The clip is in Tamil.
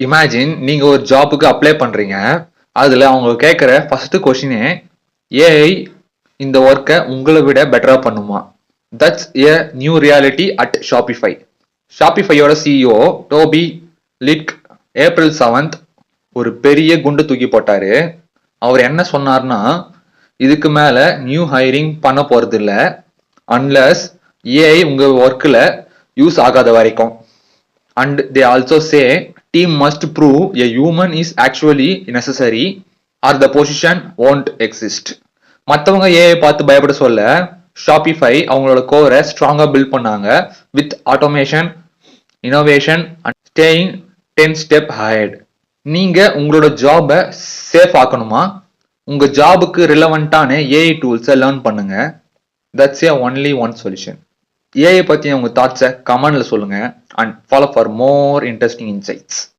இமேஜின் நீங்கள் ஒரு ஜாப்புக்கு அப்ளை பண்ணுறீங்க அதில் அவங்க கேட்குற ஃபஸ்ட்டு கொஷினே ஏஐ இந்த ஒர்க்கை உங்களை விட பெட்டராக பண்ணுமா? That's a new reality at Shopify ஷாப்பிஃபையோட CEO Toby Lutke April seventh ஒரு பெரிய குண்டு தூக்கி போட்டார். அவர் என்ன சொன்னார்னா இதுக்கு மேலே நியூ ஹைரிங் பண்ண போகிறது இல்லை அன்லஸ் ஏஐ உங்கள் ஒர்க்கில் யூஸ் ஆகாத வரைக்கும். And they also say team must prove a human is actually necessary or the position won't exist மற்றவங்க ஏஐ பார்த்து பயப்பட சொல்ல ஷாப்பிஃபை அவங்களோட கோரை ஸ்ட்ராங்காக பில்ட் பண்ணாங்க with automation innovation and staying ten step ahead நீங்கள் உங்களோட ஜாபை சேஃப் ஆக்கணுமா? உங்கள் ஜாபுக்கு ரிலவெண்ட்டான ஏஐ டூல்ஸை லேர்ன் பண்ணுங்கள் that's a only one solution AI பற்றி உங்கள் தாட்ஸை கமெண்டில் சொல்லுங்கள் and follow for more interesting insights